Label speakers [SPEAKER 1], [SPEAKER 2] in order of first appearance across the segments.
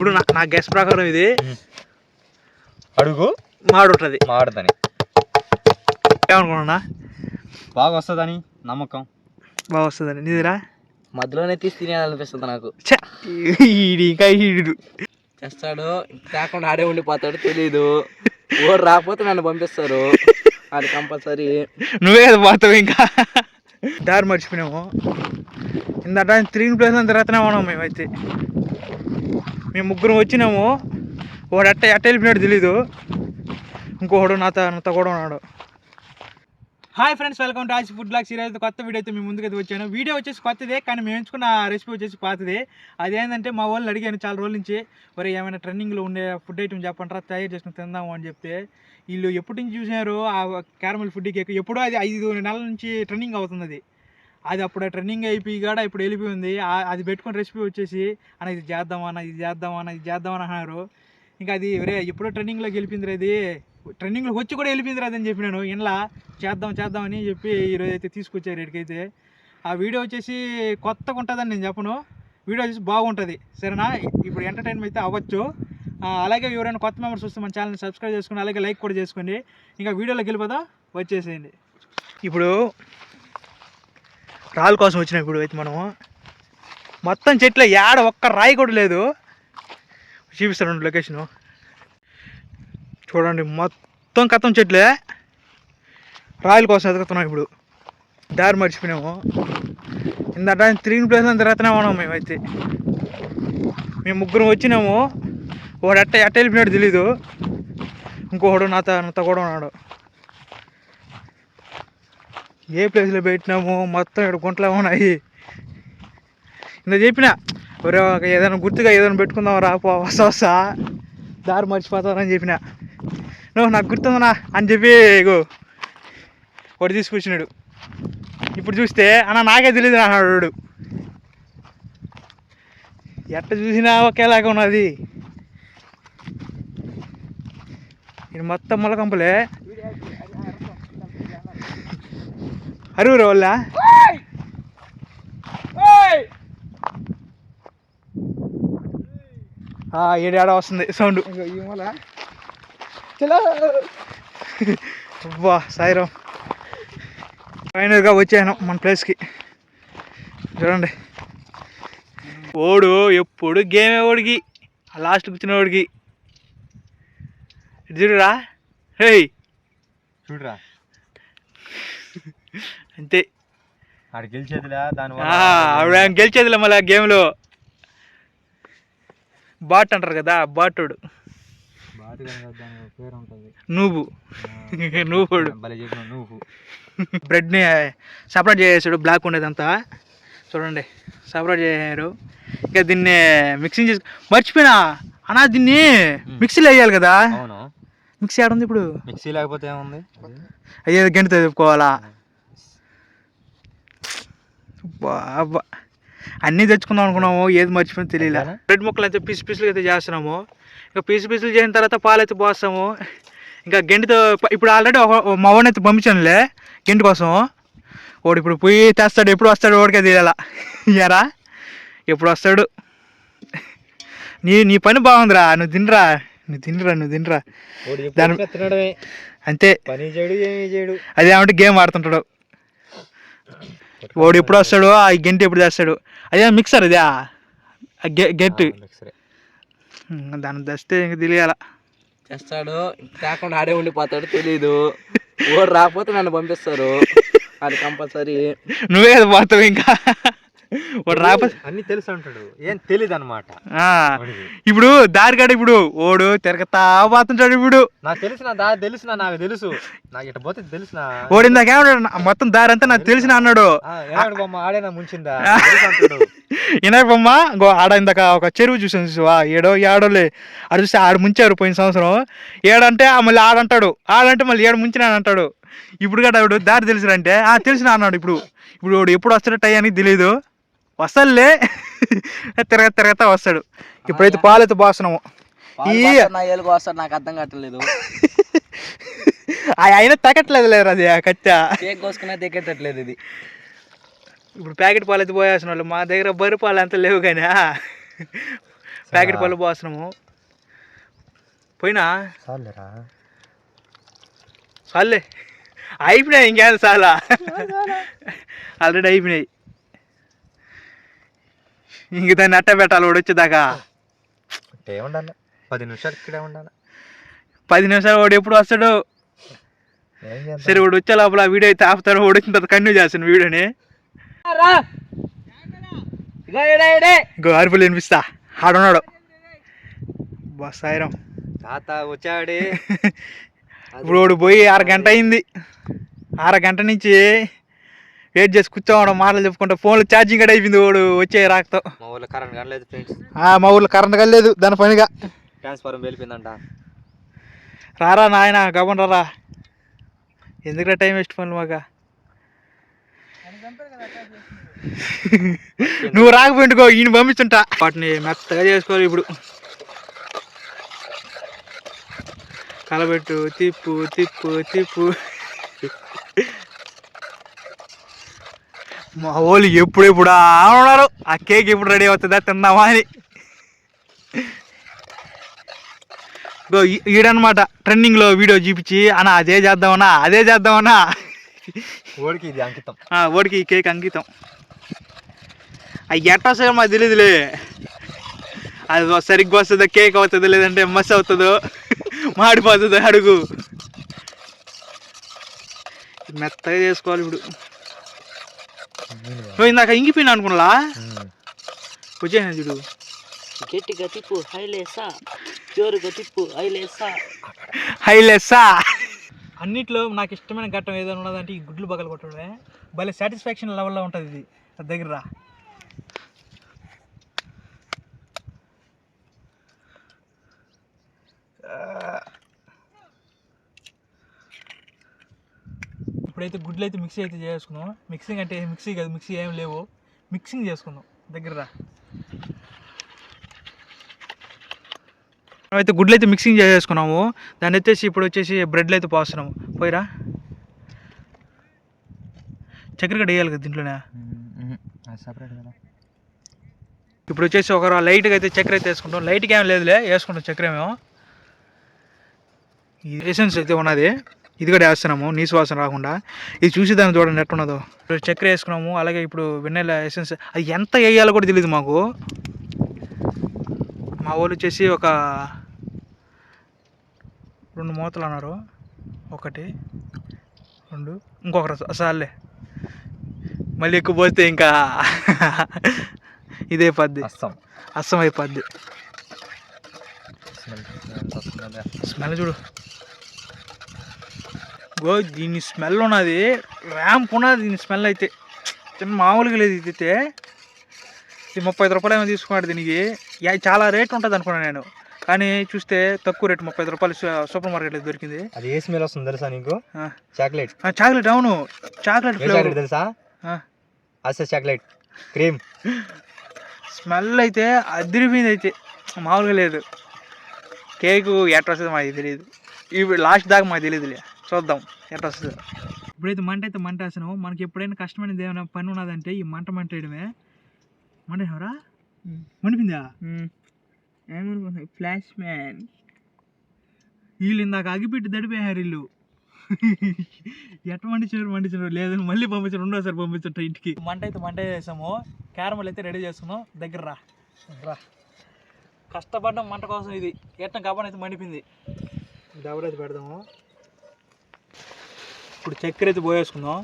[SPEAKER 1] ఇప్పుడు నా గెస్ ప్రకారం ఇది
[SPEAKER 2] అడుగు.
[SPEAKER 1] మాడు ఉంటుంది
[SPEAKER 2] మాడదని.
[SPEAKER 1] ఏమనుకున్నా
[SPEAKER 2] బాగా వస్తుందని నమ్మకం.
[SPEAKER 1] బాగా వస్తుందని. నీదిరా?
[SPEAKER 3] మధ్యలోనే తీసి తినేయాలనిపిస్తుంది నాకు.
[SPEAKER 1] ఈడు ఇంకా ఈడు.
[SPEAKER 3] చేస్తాడు కాకుండా ఆడే ఉండిపోతాడు తెలీదు. ఓడు రాకపోతే నన్ను పంపిస్తారు. అది కంపల్సరీ.
[SPEAKER 1] నువ్వే కదా పోతావు ఇంకా. దారి మర్చిపోయినాము ఇందట తిరిగిన ప్లేస్ అంతా తిరుగుతూనే ఉన్నాం మేమైతే మేము ముగ్గురం వచ్చినాము. వాడు అట్ట ఎట్ట వెళ్ళిపోయినాడు తెలీదు. ఇంకొకడు నాతో నాతో కూడా ఉన్నాడు. Hi friends welcome to Aasi food blogs series కొత్త వీడియో అయితే మేము ముందుకైతే వచ్చాను. వీడియో వచ్చేసి కొత్తదే కానీ మేము ఎంచుకున్న రెసిపీ వచ్చేసి పాతదే. అదేంటంటే మా వాళ్ళు అడిగాను చాలా రోజుల నుంచి మరి ఏమైనా ట్రెండింగ్లో ఉండే ఫుడ్ ఐటమ్ చెప్పంటారా తయారు చేసుకుని తిందాము అని చెప్తే వీళ్ళు ఎప్పటి నుంచి చూసినారు ఆ క్యారమల్ ఫుడ్ కేక్ ఎప్పుడో అది ఐదు నెలల నుంచి ట్రెండింగ్ అవుతుంది అది అది అప్పుడు ట్రెండింగ్ అయిపోయి కూడా ఇప్పుడు వెళ్ళిపోయింది అది పెట్టుకుని రెసిపీ వచ్చేసి అన్న ఇది చేద్దామన్నా ఇది చేద్దామన్నా ఇది చేద్దామని అన్నారు. ఇంకా అది రే ఎప్పుడో ట్రెండింగ్లోకి వెళ్ళిపోయింది అది ట్రెండింగ్లోకి వచ్చి కూడా వెళ్ళిపోయింది అని చెప్పినాను ఇంట్లో చేద్దాం చేద్దామని చెప్పి ఈరోజు అయితే తీసుకొచ్చారు ఇక్కడికైతే. ఆ వీడియో వచ్చేసి కొత్తగా ఉంటుందని నేను చెప్పను. వీడియో వచ్చేసి బాగుంటుంది. సరేనా? ఇప్పుడు ఎంటర్టైన్మెంట్ అయితే అవ్వచ్చు. అలాగే ఎవరైనా కొత్త మెంబర్స్ వస్తే మన ఛానల్ని సబ్స్క్రైబ్ చేసుకుని అలాగే లైక్ కూడా చేసుకోండి. ఇంకా వీడియోలోకి వెళ్ళిపోదాం వచ్చేసేయండి. ఇప్పుడు రాళ్ళ కోసం వచ్చిన ఇప్పుడు అయితే మనము. మొత్తం చెట్లు ఏడ ఒక్క రాయి కూడా లేదు. చూపిస్తాను లొకేషను చూడండి మొత్తం కథం చెట్లే. రాయల కోసం ఎదుగుతున్నాం ఇప్పుడు. దారి మర్చిపోయినాము. ఇందట తిరిగిన ప్లేస్ అంత తిరుగుతూనే ఉన్నాం మేమైతే మేము ముగ్గురం వచ్చినాము. వాడు ఎట్ట ఎట్ట వెళ్ళిపోయినాడు తెలీదు. ఇంకొకడు నాతో నాతో కూడా ఉన్నాడు. ఏ ప్లేస్లో పెట్టినాము మొత్తం ఇక్కడ గుంటలే ఉన్నాయి. ఇంత చెప్పిన ఒరే ఒక ఏదైనా గుర్తుగా ఏదైనా పెట్టుకుందాం రాపో వస్తా వస్తా. దారి మర్చిపోతానని చెప్పిన. నువ్వు నాకు గుర్తుందనా అని చెప్పి ఇగో వాడు తీసుకొచ్చినాడు. ఇప్పుడు చూస్తే అన్న నాకే తెలియదు అన్నాడు. వాడు. ఎట్ట చూసినా ఒకేలాగా ఉన్నది. ఇది మొత్తం మొలకంపలే అరువురు వాళ్ళ? ఏడాడ వస్తుంది సౌండ్. వా సాయిరాం. ఫైనల్గా వచ్చాను మన ప్లేస్కి. చూడండి. ఓడు ఎప్పుడు గేమే ఓడికి లాస్ట్కి వచ్చిన ఓడికి ఇటు చూడురా. హే
[SPEAKER 2] చూడరా.
[SPEAKER 1] అంతే.
[SPEAKER 2] ఆడు గెలిచేదిలే దాని
[SPEAKER 1] ఆ, ఆవిడ గెలిచేదిలే మళ్ళీ గేమ్లో? బాట్ అంటారు కదా బాటోడు. నువ్వు
[SPEAKER 2] చెప్పిన నువ్వు
[SPEAKER 1] బ్రెడ్ని సపరేట్ చేసేసాడు బ్లాక్ ఉండేదంతా. చూడండి సపరేట్ చేశారు ఇంకా దీన్ని మిక్సింగ్ చేసి మర్చిపోయినా? అన్నా దీన్ని మిక్సీలో వేయాలి కదా. మిక్సీ ఆడుంది ఇప్పుడు.
[SPEAKER 2] మిక్సీ లేకపోతే ఏముంది?
[SPEAKER 1] అయ్యే గంటతో చెప్పుకోవాలా? అబ్బా. అన్నీ తెచ్చుకుందాం అనుకున్నాము ఏది మర్చిపోయింది తెలియలే? బ్రెడ్ ముక్కలు అయితే పీసు పీసులు అయితే చేస్తున్నాము. ఇంకా పీసు పీసులు చేసిన తర్వాత పాలు అయితే పోస్తాము. ఇంకా గెంటితో ఇప్పుడు ఆల్రెడీ మా వాడిని అయితే పంపించానులే గెంటి కోసం. వాడు ఇప్పుడు పోయి తెస్తాడు ఎప్పుడు వస్తాడు వాడికే తెలియాల. ఇయ్యారా ఎప్పుడు వస్తాడు? నీ నీ పని బాగుందిరా నువ్వు తినరా. నువ్వు తినరా నువ్వు తినరా. దాని- అంతే.
[SPEAKER 2] పని చేయడు ఏమీ చేయడు
[SPEAKER 1] అదేమంటే గేమ్ ఆడుతుంటాడు. వాడు ఎప్పుడు వస్తాడు ఆ గెంటి ఎప్పుడు తెస్తాడు అదే మిక్సర్ ఇదే? ఆ గె- గెట్ దాన్ని తెస్తే ఇంక తెలియాల
[SPEAKER 3] చేస్తాడు కాకుండా ఆడే ఉండిపోతాడు తెలీదు. ఓడు రాకపోతే నన్ను పంపిస్తారు. అది కంపల్సరీ.
[SPEAKER 1] నువ్వే కదా పోతావు ఇంకా. వాడు రాకపోతే
[SPEAKER 2] అన్ని తెలుసు అంటాడు ఏం తెలియదు అనమాట
[SPEAKER 1] ఆ, ఇప్పుడు దారికాడ ఇప్పుడు ఓడు తిరగతా పోతుంటాడు ఇప్పుడు.
[SPEAKER 2] నాకు తెలిసిన దా తెలుసునా నాకు తెలుసు. నాకు ఇట్ట పోతే తెలుసునా.
[SPEAKER 1] ఓడి "నా- మొత్తం దారి అంతా నాకు తెలిసిన అన్నాడు.
[SPEAKER 2] బొమ్మ? ఆడేనా ముంచిందా?
[SPEAKER 1] వినాయక బొమ్మ గో ఆడ ఇందాక ఒక చెరువు చూసాను చూసావా ఏడో ఏడోలే. ఆడ చూస్తే ఆడ ముంచారు పోయిన సంవత్సరం. ఏడంటే మళ్ళీ ఆడంటాడు ఆడంటే మళ్ళీ ఏడు ముంచిన అంటాడు. ఇప్పుడు కూడా ఆవిడ దారి తెలిసినంటే ఆ తెలిసిన అన్నాడు ఇప్పుడు. ఇప్పుడు ఎప్పుడు వస్తాడో టయానికి తెలియదు వస్తాడులే తిరగ తిరగతా వస్తాడు. ఇప్పుడైతే పాలు అయితే పోస్తున్నాము ఈ
[SPEAKER 3] నా ఏలుగు వస్తాడు నాకు అర్థం కావట్లేదు.
[SPEAKER 1] ఆ అయినా తగ్గట్లేదు లేరు అది
[SPEAKER 3] కేక్ కోసుకున్నా దిగేటట్లేదు ఇది.
[SPEAKER 1] ఇప్పుడు ప్యాకెట్ పాలు అయితే పోయాల్సిన వాళ్ళు మా దగ్గర బర్రె పాలు అంత లేవు కానీ ప్యాకెట్ పళ్ళు పోస్తున్నాము పోయినా?
[SPEAKER 2] చాలేరా
[SPEAKER 1] చాలే అయిపోయినాయి ఇంకేం చాలా? ఆల్రెడీ అయిపోయినాయి. ఇంక దాన్ని అట్ట పెట్టాలి వాడు వచ్చేదాకా
[SPEAKER 2] అంటే ఉండాలి పది నిమిషాలు ఇక్కడే ఉండాలి.
[SPEAKER 1] పది నిమిషాలు వాడు ఎప్పుడు వస్తాడు. సరే వాడు వచ్చే లోపల వీడియో అయితే ఆపుతాడు వాడు వచ్చిన తర్వాత కంటిన్యూ చేస్తాను వీడియోని. అరుపులు వినిపిస్తా ఆడున్నాడు. బా సాయిరం.
[SPEAKER 2] తాత వచ్చాడే.
[SPEAKER 1] ఇప్పుడు వాడు పోయి అరగంట అయింది. అరగంట నుంచి వెయిట్ చేసి కూర్చోవడం మాటలు చెప్పుకుంటా ఫోన్లో ఛార్జింగ్ కూడా అయిపోయింది వాడు వచ్చే రాకతో.
[SPEAKER 2] మా ఊళ్ళో కరెంట్ కానలేదు ఫ్రెండ్స్
[SPEAKER 1] మా ఊర్లో కరెంట్ కలేదు దాని పనిగా.
[SPEAKER 2] ట్రాన్స్ఫార్మర్ వెళ్ళిపోయిందంట
[SPEAKER 1] రారా నాయన గబన్ రారా. ఎందుకురా టైం వేస్ట్ పనులు మాక? నువ్వు రాకపోయింటుకో ఈయన పంపించుంటా వాటిని మెత్తగా చేసుకోవాలి ఇప్పుడు. కలబెట్టు తిప్పు తిప్పు తిప్పు. మా వాళ్ళు ఎప్పుడెప్పుడు ఉన్నారు? ఆ కేక్ ఎప్పుడు రెడీ అవుతుందా? తిందామా అని. ఈడనమాట ట్రెండింగ్లో వీడియో చూపించి అన్న అదే చేద్దామన్నా అదే చేద్దామన్నా.
[SPEAKER 2] ఓడికి ఇది అంకితం.
[SPEAKER 1] ఆ, వాడికి ఈ కేక్ అంకితం. అవి ఎట్టా వస్తాయో మాకు తెలియదులే అది సరిగ్గా వస్తుందో కేక్ అవుతుందో లేదంటే మస్ అవుతుందో మాడిపోతుందో అడుగు. మెత్తగా చేసుకోవాలి ఇప్పుడు. ఇందాక ఇంగిపోయినా అనుకున్నా వచ్చేసిన చూడు.
[SPEAKER 3] గట్టిగా తిప్పు హైలేసా జోరుగా తిప్పు హైలేసా
[SPEAKER 1] హైలెస్సా అన్నిట్లో నాకు ఇష్టమైన ఘట్టం ఏదైనా ఉన్నదంటే ఈ గుడ్లు బగలు కొట్టడమే. భలే సాటిస్ఫాక్షన్ లెవెల్లో ఉంటుంది ఇది. నా దగ్గర రా. ఇప్పుడైతే గుడ్లు అయితే మిక్సీ అయితే చేసుకున్నాం. మిక్సింగ్ అంటే మిక్సీ కాదు మిక్సీ ఏం లేవు. మిక్సింగ్ చేసుకుందాం. దగ్గర రా. అయితే గుడ్లు అయితే మిక్సింగ్ చేసేసుకున్నాము దాన్ని వచ్చేసి ఇప్పుడు వచ్చేసి బ్రెడ్లు అయితే పోస్తున్నాము పోయిరా చక్కెర గడ్డ వేయాలి కదా దీంట్లోనే?
[SPEAKER 2] సపరేట్ కదా.
[SPEAKER 1] ఇప్పుడు వచ్చేసి ఒక లైట్గా అయితే చక్కెర అయితే వేసుకుంటాం. లైట్గా ఏం లేదులే వేసుకుంటాం చక్కెర ఏమో ఇది ఎసెన్స్ అయితే ఉన్నది. ఇది కూడా వేస్తున్నాము నీసు వాసన రాకుండా. ఇది చూసి దాన్ని చూడండి ఎట్టున్నదో ఇప్పుడు చక్కెర వేసుకున్నాము అలాగే ఇప్పుడు వెన్నెల ఎసెన్స్. అది ఎంత వేయాలో కూడా తెలియదు మాకు. మా వాళ్ళు వచ్చేసి ఒక రెండు మూతలు అన్నారు. ఒకటి రెండు ఇంకొకరు సార్లే. మళ్ళీ ఎక్కువ పోతే ఇంకా ఇదే పద్ది
[SPEAKER 2] అస్సాం.
[SPEAKER 1] అస్సం అయిపోద్ది
[SPEAKER 2] స్మెల్
[SPEAKER 1] చూడు. గో దీని స్మెల్ ఉన్నది. ర్యాంప్ ఉన్నది దీని స్మెల్ అయితే. చిన్న మామూలుగా లేదు ఇది అయితే. ఇది ముప్పై ఐదు రూపాయలు ఏమో తీసుకున్నాడు దీనికి. చాలా రేట్ ఉంటుంది అనుకున్నాను నేను. కానీ చూస్తే తక్కువ రేటు ముప్పై ఐదు రూపాయలు సూపర్ మార్కెట్లో దొరికింది.
[SPEAKER 2] అది ఏ స్మెల్ వస్తుంది తెలుసా నీకు. చాక్లెట్.
[SPEAKER 1] చాక్లెట్ అవును. Chocolate flavour.
[SPEAKER 2] చాక్లెట్ తెలుసా? అసలు చాక్లెట్. క్రీమ్.
[SPEAKER 1] స్మెల్ అయితే అదిరిపోయింది అయితే. మామూలుగా లేదు. కేకు ఎట్లా వస్తుందో మాకు తెలియదు. ఇవి లాస్ట్ దాకా మాకు తెలియదులే. చూద్దాం ఎట్లా వస్తుందో. ఇప్పుడైతే మంట అయితే మంట వేసినాము మనకి ఎప్పుడైనా కష్టమైనది ఏమైనా పని ఉన్నదంటే ఈ మంట మంట వేయడమే మంట వేసావరా మండిపోయిందా ఏమనుకున్నా ఫ్లాష్ మ్యాన్. వీళ్ళు ఇందాక అగిపెట్టి దడిపోయారు వీళ్ళు. ఎట్లా మండించారు మండించారు లేదని మళ్ళీ పంపించారు రెండోసారి పంపించట ఇంటికి. మంట అయితే మంట చేసాము క్యారమల్ అయితే రెడీ చేసుకున్నాం. దగ్గర రా. రా. కష్టపడ్డం మంట కోసం ఇది. ఎట్టం కబన్ అయితే మండిపోయింది డబుల్ అయితే పెడదాము. ఇప్పుడు చక్కెర అయితే పోయేసుకుందాం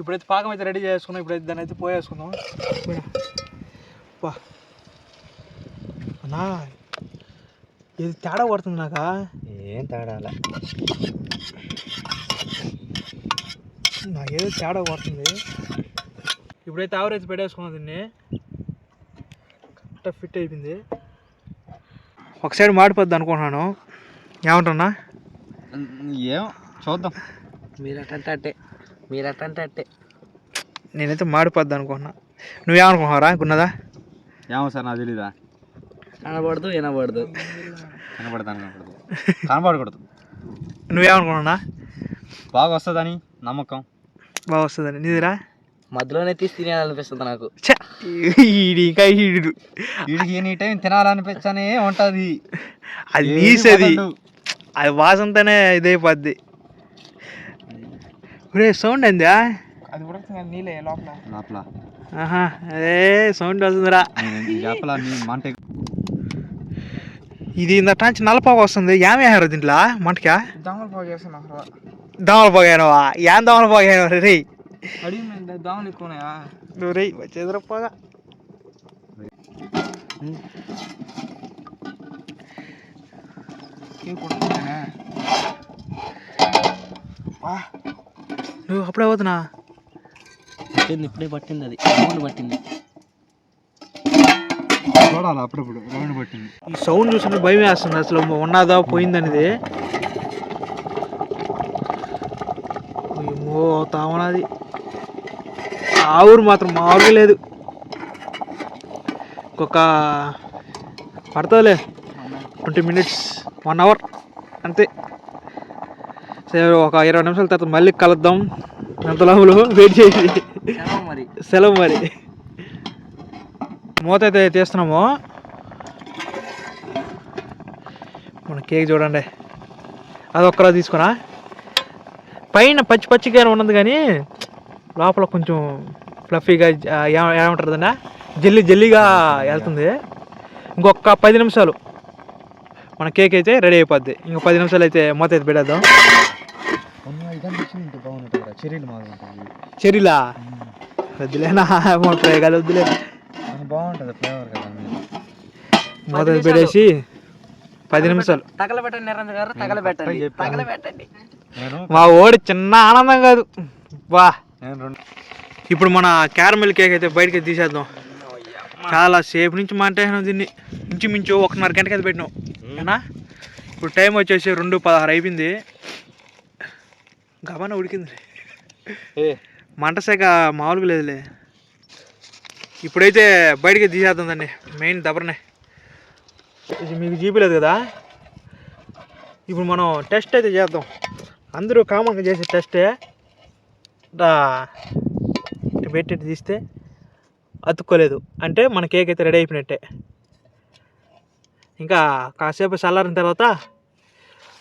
[SPEAKER 1] ఇప్పుడైతే పాకం అయితే రెడీ చేసుకున్నాం. ఇప్పుడైతే దాన్ని అయితే పోయేసుకుందాం. అన్నా ఇది తేడా పడుతుంది నాకా?
[SPEAKER 2] ఏం తేడాల
[SPEAKER 1] నాకేదో తేడా పడుతుంది ఇప్పుడైతే ఆవరేజ్ పెట్టేసుకున్నాం దీన్ని. కరెక్ట్ ఫిట్ అయిపోయింది. ఒక సైడ్ మాడిపోద్ది అనుకుంటున్నాను. ఏమంటున్నా?
[SPEAKER 2] ఏం? చూద్దాం.
[SPEAKER 3] మీరు అట్టంటే అట్టే మీరు అట్టంటే అట్టే
[SPEAKER 1] నేనైతే మాడిపోద్ది అనుకుంటున్నా. నువ్వేమనుకుంటున్నారా గున్నదా?
[SPEAKER 2] ఏమో సార్ నాకు తెలీదా?
[SPEAKER 3] కనబడదు వినబడదు.
[SPEAKER 2] కనపడతాను కనపడదు కనపడకూడదు
[SPEAKER 1] నువ్వేమనుకుంటున్నా
[SPEAKER 2] బాగా వస్తుందని నమ్మకం.
[SPEAKER 1] బాగా వస్తుందని. నీదిరా?
[SPEAKER 3] మధ్యలోనే తీసి తినేయాలనిపిస్తుంది నాకు.
[SPEAKER 1] ఇంకా ఈడు.
[SPEAKER 2] ఎనీ టైం తినాలనిపించనే ఉంటది.
[SPEAKER 1] అది
[SPEAKER 2] వదలడు.
[SPEAKER 1] అది వాసనతోనే ఇదైపోద్ది. ఒరే సౌండ్ అందా
[SPEAKER 2] అది కూడా నీళ్ళే లోపల. లోపల.
[SPEAKER 1] ఆహా అదే సౌండ్ వస్తుందిరా.
[SPEAKER 2] చేపల మంట
[SPEAKER 1] ఇది ఇందట నుంచి నల్లపాకు వస్తుంది. ఏమి వేసారు దీంట్లో? మంటకా?
[SPEAKER 2] దోమలు పోగు చేస్తున్నా
[SPEAKER 1] దోమలు ఏం దోమలు పోగాను రే
[SPEAKER 2] అడిగి
[SPEAKER 1] నువ్వు రే నువ్వు అప్పుడే పోతున్నా.
[SPEAKER 3] పట్టింది ఇప్పుడే పట్టింది అది. అమౌంట్ పట్టింది.
[SPEAKER 2] చూడాలి అప్పుడప్పుడు రౌండ్ పట్టింది.
[SPEAKER 1] ఈ సౌండ్ చూస్తుంటే భయం వేస్తుంది అసలు ఉన్నదా పోయిందనేది. ఏమో తామనాది. ఆ ఊరు మాత్రం మామూలుగా లేదు. ఇంకొక పడుతుందిలే. ట్వంటీ మినిట్స్ వన్ అవర్ అంతే. సరే ఒక ఇరవై నిమిషాల తర్వాత మళ్ళీ కలుద్దాం. ఎంత లోపల వెయిట్ చేసి?
[SPEAKER 3] సెలవు మరి.
[SPEAKER 1] సెలవు మరి. మూత అయితే తీస్తున్నాము. మన కేక్ చూడండి. అది ఒక్కరా తీసుకురా పైన పచ్చి పచ్చిగానే ఉన్నది కానీ లోపల కొంచెం ఫ్లఫీగా ఏమంటారు దాన్ని? జల్లి జల్లిగా వెళ్తుంది. ఇంకొక పది నిమిషాలు. మన కేక్ అయితే రెడీ అయిపోద్ది. ఇంకో పది నిమిషాలు అయితే మూత అయితే పెట్టేద్దాం. చెరిలా వద్దులేనా? ప్రయోగాలు వద్దులే.
[SPEAKER 2] బాగుంటుంది ఫ్లేవర్ కదా.
[SPEAKER 1] మూత అయితే పెట్టేసి పది నిమిషాలు.
[SPEAKER 3] తగలబెట్టండి నిరంజన్ గారు తగలబెట్టండి.
[SPEAKER 2] చెప్పాను.
[SPEAKER 3] తగలబెట్టండి.
[SPEAKER 2] నేను
[SPEAKER 1] మా ఓడి చిన్న ఆనందం కాదు. వా
[SPEAKER 2] నేను రెండు
[SPEAKER 1] ఇప్పుడు మన క్యారమిల్ కేక్ అయితే బయటకి తీసేద్దాం. చాలా సేపు నుంచి మంటేసినాం దీన్ని. ఇంచుమించు ఒకన్నర గంటకి అయితే పెట్టినాం ఏనా? ఇప్పుడు టైం వచ్చేసి రెండు పదహారు అయిపోయింది. గబాన ఉడికింది
[SPEAKER 2] ఏ?
[SPEAKER 1] మంట శాఖ మామూలుగా లేదులే. ఇప్పుడైతే బయటికి తీసేద్దాం దాన్ని. మెయిన్ దబరనే. ఇది మీకు చూపించలేదు కదా? ఇప్పుడు మనం టెస్ట్ అయితే చేద్దాం. అందరూ కామన్గా చేసే టెస్టే. ఇట్లా ఇట్లా పెట్టి తీస్తే అతుక్కోలేదు. అంటే మన కేక్ అయితే రెడీ అయిపోయినట్టే. ఇంకా కాసేపు చల్లారిన తర్వాత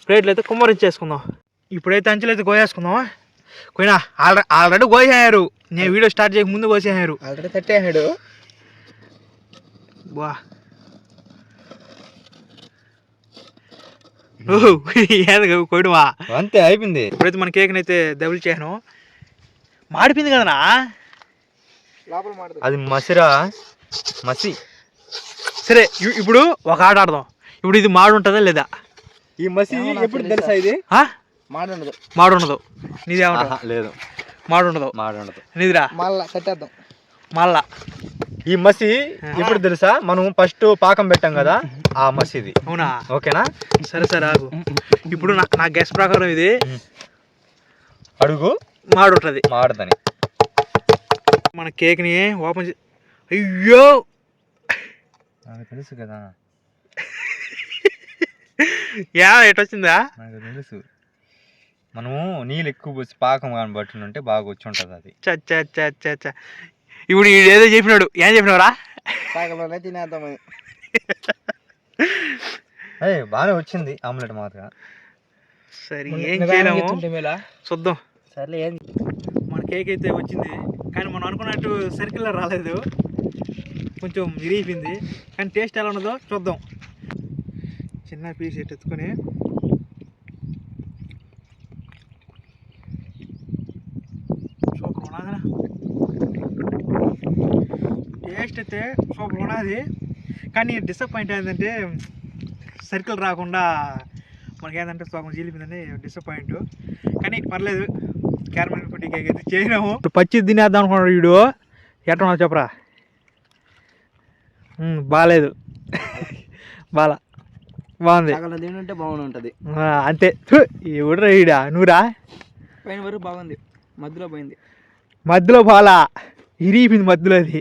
[SPEAKER 1] ప్లేట్లు అయితే కుమ్మరించేసుకుందాం. ఇప్పుడైతే అంచులు అయితే కోయేసుకుందాం పోయినా ఆల్రెడీ ఆల్రెడీ కోసేసారు. నేను వీడియో స్టార్ట్ చేయక ముందు కోసేసారు.
[SPEAKER 2] ఆల్రెడీ తట్టేసాడు.
[SPEAKER 1] ఓహో ఏది కొడువా
[SPEAKER 2] అంతే అయిపోయింది.
[SPEAKER 1] ఇప్పుడైతే మన కేక్ని అయితే డబుల్ చేయను మాడిపోయింది కదనా?
[SPEAKER 2] అది మసిరా మసి.
[SPEAKER 1] సరే ఇప్పుడు ఒక ఆట ఆడదాం. ఇప్పుడు ఇది మాడు ఉంటుందా లేదా?
[SPEAKER 2] ఈ మసి ఎప్పుడు తెలుసా ఇది?
[SPEAKER 1] ఆ?
[SPEAKER 3] మాడండి
[SPEAKER 1] మాడు ఉండదు. నీదేమంటావు
[SPEAKER 2] ఆహా, లేదు.
[SPEAKER 1] మాడు ఉండదు.
[SPEAKER 2] మాడు ఉండదు.
[SPEAKER 1] నీదిరా?
[SPEAKER 3] మళ్ళా కట్టేద్దాం
[SPEAKER 1] మళ్ళా.
[SPEAKER 2] ఈ మసి ఎప్పుడు తెలుసా? మనం ఫస్ట్ పాకం పెట్టాం కదా ఆ మసి ఇది
[SPEAKER 1] అవునా?
[SPEAKER 2] ఓకేనా?
[SPEAKER 1] సరే సరే ఆగు. ఇప్పుడు నా నా గెస్ ప్రకారం ఇది.
[SPEAKER 2] అడుగు.
[SPEAKER 1] మాడు ఉంటుంది
[SPEAKER 2] మాడదని
[SPEAKER 1] మన కేక్ని ఓపెన్ చే అయ్యో!
[SPEAKER 2] నాకు తెలుసు కదా.
[SPEAKER 1] యా ఎటొచ్చిందా?
[SPEAKER 2] నాకు తెలుసు. మనము నీళ్ళు ఎక్కువ పోసి పాకం కానీ బట్టి ఉంటే బాగా వచ్చి ఉంటుంది అది.
[SPEAKER 1] చ చ చ చ చ. ఇప్పుడు ఏదో చెప్పినాడు. ఏం చెప్పినావురా?
[SPEAKER 3] పాకలోనే తినేద్దామని
[SPEAKER 2] అయ్యి బాగానే వచ్చింది ఆమ్లెట్ మాత్రం.
[SPEAKER 1] సరే ఏం చేయలేము. చూద్దాం.
[SPEAKER 3] సర్లే ఏం
[SPEAKER 1] మన కేక్ అయితే వచ్చింది. కానీ మనం అనుకున్నట్టు సర్కిల్లో రాలేదు. కొంచెం విరిగిపోయింది. కానీ టేస్ట్ ఎలా ఉన్నదో చూద్దాం. చిన్న పీస్ ఎత్తుకొని. సూపర్ ఉన్నదా టేస్ట్ అయితే సూపర్ ఉన్నది. కానీ డిసప్పాయింట్ ఏంటంటే సర్కిల్ రాకుండా మనకి ఏంటంటే సగం జీలిపోయిందని డిసప్పాయింట్ కానీ పర్లేదు. క్యారమెల్ పుట్టి కేక్ అయితే చేయలేము పచ్చి తినేద్దాం అనుకున్నాడు వీడు. ఎట్లా చెప్పరా? బాగాలేదు బాలా. బాగుంది.
[SPEAKER 3] తింటుంటే బాగుంది ఉంటుంది
[SPEAKER 1] ఆ, అంతే. ఎవడురా ఈడా నువ్వురా?
[SPEAKER 3] పైన వరకు బాగుంది. మధ్యలో పోయింది.
[SPEAKER 1] మధ్యలో బాలా. ఇరిగిపోయింది మధ్యలో అది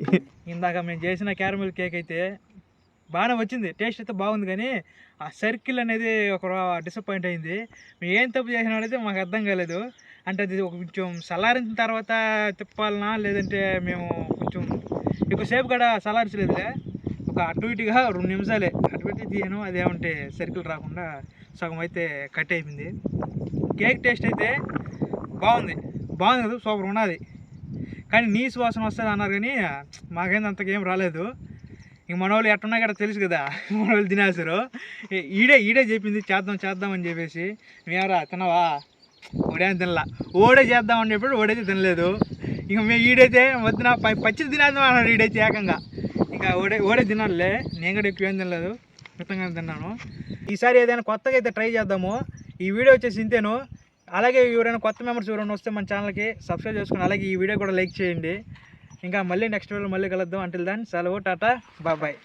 [SPEAKER 1] ఇందాక మేము చేసిన క్యారమిల్ కేక్ అయితే బాగానే వచ్చింది. టేస్ట్ అయితే బాగుంది కానీ ఆ సర్కిల్ అనేది ఒక డిసప్పాయింట్ అయింది. మేము ఏం తప్పు చేసినా అనేది మాకు అర్థం కాలేదు. అంటే అది ఒక కొంచెం సలారించిన తర్వాత తిప్పాలనా లేదంటే మేము కొంచెం ఎక్కువసేపు కూడా సలారించలేదులే. ఒక అటు ఇటుగా రెండు నిమిషాలే. అటు ఇటు తీయను అదేమంటే సర్కిల్ రాకుండా సగం అయితే కట్ అయిపోయింది. కేక్ టేస్ట్ అయితే బాగుంది. బాగుంది కదా సూపర్ ఉన్నది. కానీ నీ సువాసన వస్తుంది అన్నారు కానీ మాకైంది అంతకేం రాలేదు. ఇంక మన వాళ్ళు ఎట్టున్నా కదా తెలుసు కదా? మన వాళ్ళు తినేసారు ఈడే ఈడే చెప్పింది చేద్దాం చేద్దాం అని చెప్పేసి. మేమరా తినవా ఓడే తినలా. ఓడే చేద్దాం అని చెప్పి ఓడైతే తినలేదు. ఇంక మేము ఈడైతే వద్దున పచ్చిది తినేద్దాం అన్నాడు ఈడైతే ఏకంగా. ఇంకా ఓడే ఓడే తినాలే. నేను కూడా ఎక్కువ ఏం తినలేదు. మితంగా తిన్నాను. ఈసారి ఏదైనా కొత్తగా అయితే ట్రై చేద్దాము. ఈ వీడియో వచ్చేసి ఇంతేను. అలాగే ఎవరైనా కొత్త మెంబర్స్ ఎవరైనా వస్తే మన ఛానల్కి సబ్స్క్రైబ్ చేసుకుని అలాగే ఈ వీడియో కూడా లైక్ చేయండి. ఇంకా మళ్ళీ నెక్స్ట్ వీడియో మళ్ళీ కలుద్దాం. అంటిల్ దాన్ని సెలవు టాటా బాబాయ్